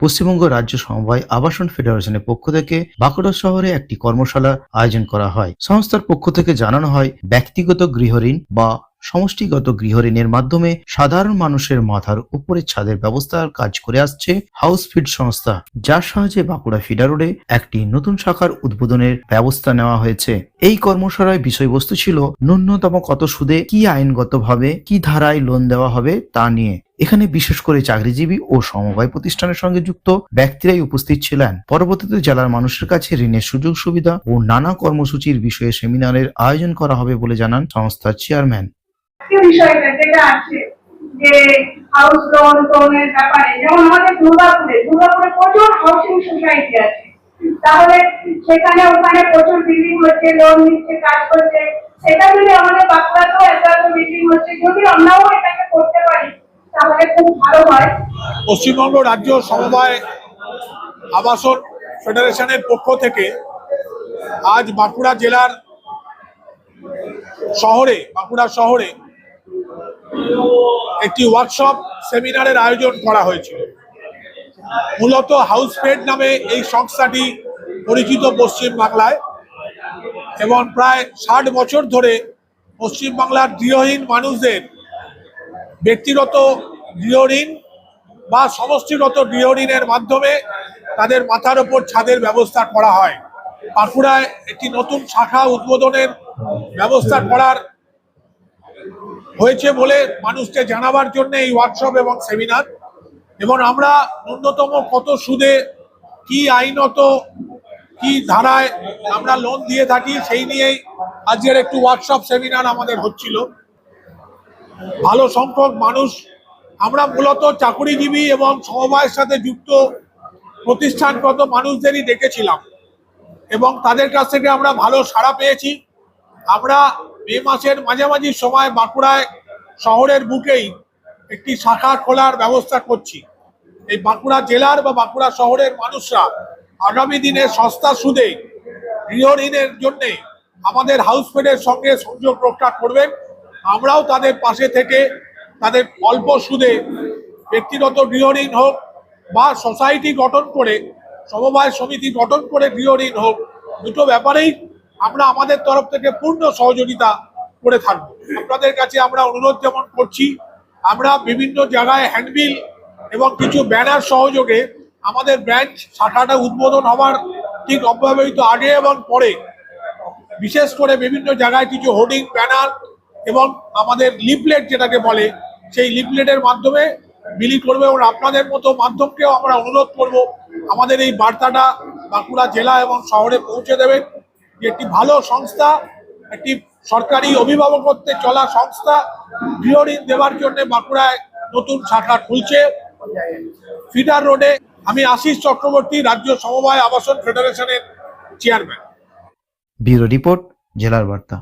পশ্চিমবঙ্গ রাজ্য সমবায় আবাসন ফেডারেশনের পক্ষ থেকে বাঁকুড়া শহরে একটি কর্মশালা আয়োজন করা হয়। সংস্থার পক্ষ থেকে জানানো হয়, ব্যক্তিগত গৃহঋণ বা সমষ্টিগত গৃহঋণের মাধ্যমে সাধারণ মানুষের মাথার উপরে ছাদের ব্যবস্থার কাজ করে আসছে হাউস ফিড সংস্থা, যার সাহায্যে বাঁকুড়া ফিডার রোডে একটি নতুন শাখার উদ্বোধনের ব্যবস্থা নেওয়া হয়েছে। এই কর্মশালায় বিষয়বস্তু ছিল, ন্যূনতম কত সুদে কি আইনগতভাবে কি ধারায় লোন দেওয়া হবে তা নিয়ে। এখানে বিশেষ করে চাকরিজীবী ও সমবায় প্রতিষ্ঠানের সঙ্গে যুক্ত ব্যক্তিরাই উপস্থিত ছিলেন। পরবর্তীতে জেলার মানুষের কাছে ঋণের সুযোগ সুবিধা ও নানা কর্মসূচির বিষয়ে সেমিনারের আয়োজন করা হবে বলে জানান সংস্থার চেয়ারম্যান। যে হাউস লোন ব্যাপারে, যেমন আমাদের দুর্গাপুরে দুর্গাপুরে প্রচুর হাউসিং সোসাইটি আছে। তাহলে সেখানে ওখানে প্রচুর বিল্ডিং হচ্ছে লোন নিচ্ছে, কাজ করছে। সেটা যদি আমাদের এত এত বিল্ডিং হচ্ছে, যদি আমরাও এটাকে করতে পারি পশ্চিমবঙ্গ রাজ্য সমবায় আবাসন ফেডারেশনের পক্ষ থেকে আজ বাঁকুড়া জেলার শহরে, বাঁকুড়া শহরে একটি ওয়ার্কশপ সেমিনারের আয়োজন করা হয়েছিল মূলত হাউস ফেড নামে এই সংস্থাটি পরিচিত পশ্চিম বাংলায় এবং প্রায় ষাট বছর ধরে পশ্চিমবাংলার গৃহহীন মানুষদের ব্যক্তিগত গৃহঋণ বা সমষ্টিগত গৃহঋণের মাধ্যমে তাদের মাথার ওপর ছাদের ব্যবস্থা করা হয়। বাঁকুড়ায় একটি নতুন শাখা উদ্বোধনের ব্যবস্থা করার হয়েছে বলে মানুষকে জানাবার জন্য এই ওয়ার্কশপ এবং সেমিনার এবং আমরা ন্যূনতম কত সুদে, কি আইনত, কি ধারায় আমরা লোন দিয়ে থাকি সেই নিয়েই আজকের একটু ওয়ার্কশপ সেমিনার আমাদের হচ্ছিল। ভালো সংখ্যক মানুষ আমরা মূলত চাকুরিজীবী এবং সমবায়ের সাথে যুক্ত প্রতিষ্ঠানগত মানুষদেরই ডেকেছিলাম এবং তাদের কাছ থেকে আমরা ভালো সাড়া পেয়েছি। আমরা মে মাসের মাঝামাঝি সময় বাঁকুড়ায় শহরের বুকেই একটি শাখা খোলার ব্যবস্থা করছি। এই বাঁকুড়া জেলার বা বাঁকুড়া শহরের মানুষরা আগামী দিনে সস্তা সুদে গৃহ ঋণের জন্যে আমাদের হাউস ফেডের সঙ্গে সংযোগ রক্ষা করবেন। আমরাও তাদের পাশে থেকে তাদের অল্প সুদে ব্যক্তিগত গৃহঋণ হোক বা সোসাইটি গঠন করে, সমবায় সমিতি গঠন করে গৃহঋণ হোক, দুটো ব্যাপারেই আমরা আমাদের তরফ থেকে পূর্ণ সহযোগিতা করে থাকব। আপনাদের কাছে আমরা অনুরোধ যেমন করছি, আমরা বিভিন্ন জায়গায় হ্যান্ডবিল এবং কিছু ব্যানার সহযোগে আমাদের ব্রাঞ্চ শাখাটা উদ্বোধন হওয়ার ঠিক অব্যবহিত আগে এবং পরে বিশেষ করে বিভিন্ন জায়গায় কিছু হোর্ডিং, ব্যানার এবং আমাদের লিফলেট যেটাকে বলে সেই লিফলেটের মাধ্যমে বিলি করবে এবং আপনাদের মতো মাধ্যমকেও আমরা অনুরোধ করব, আমাদের এই বার্তাটা বাঁকুড়া জেলা এবং শহরে পৌঁছে দেবেন। যে একটি ভালো সংস্থা, একটি সরকারি অভিভাবকত্বে চলা সংস্থা গৃহ ঋণ দেওয়ার জন্য বাঁকুড়ায় নতুন শাখা খুলছে। ফিডার রোডে আমি আশিস চক্রবর্তী, রাজ্য সমবায় আবাসন ফেডারেশনের চেয়ারম্যান। ব্যুরো রিপোর্ট, জেলার বার্তা।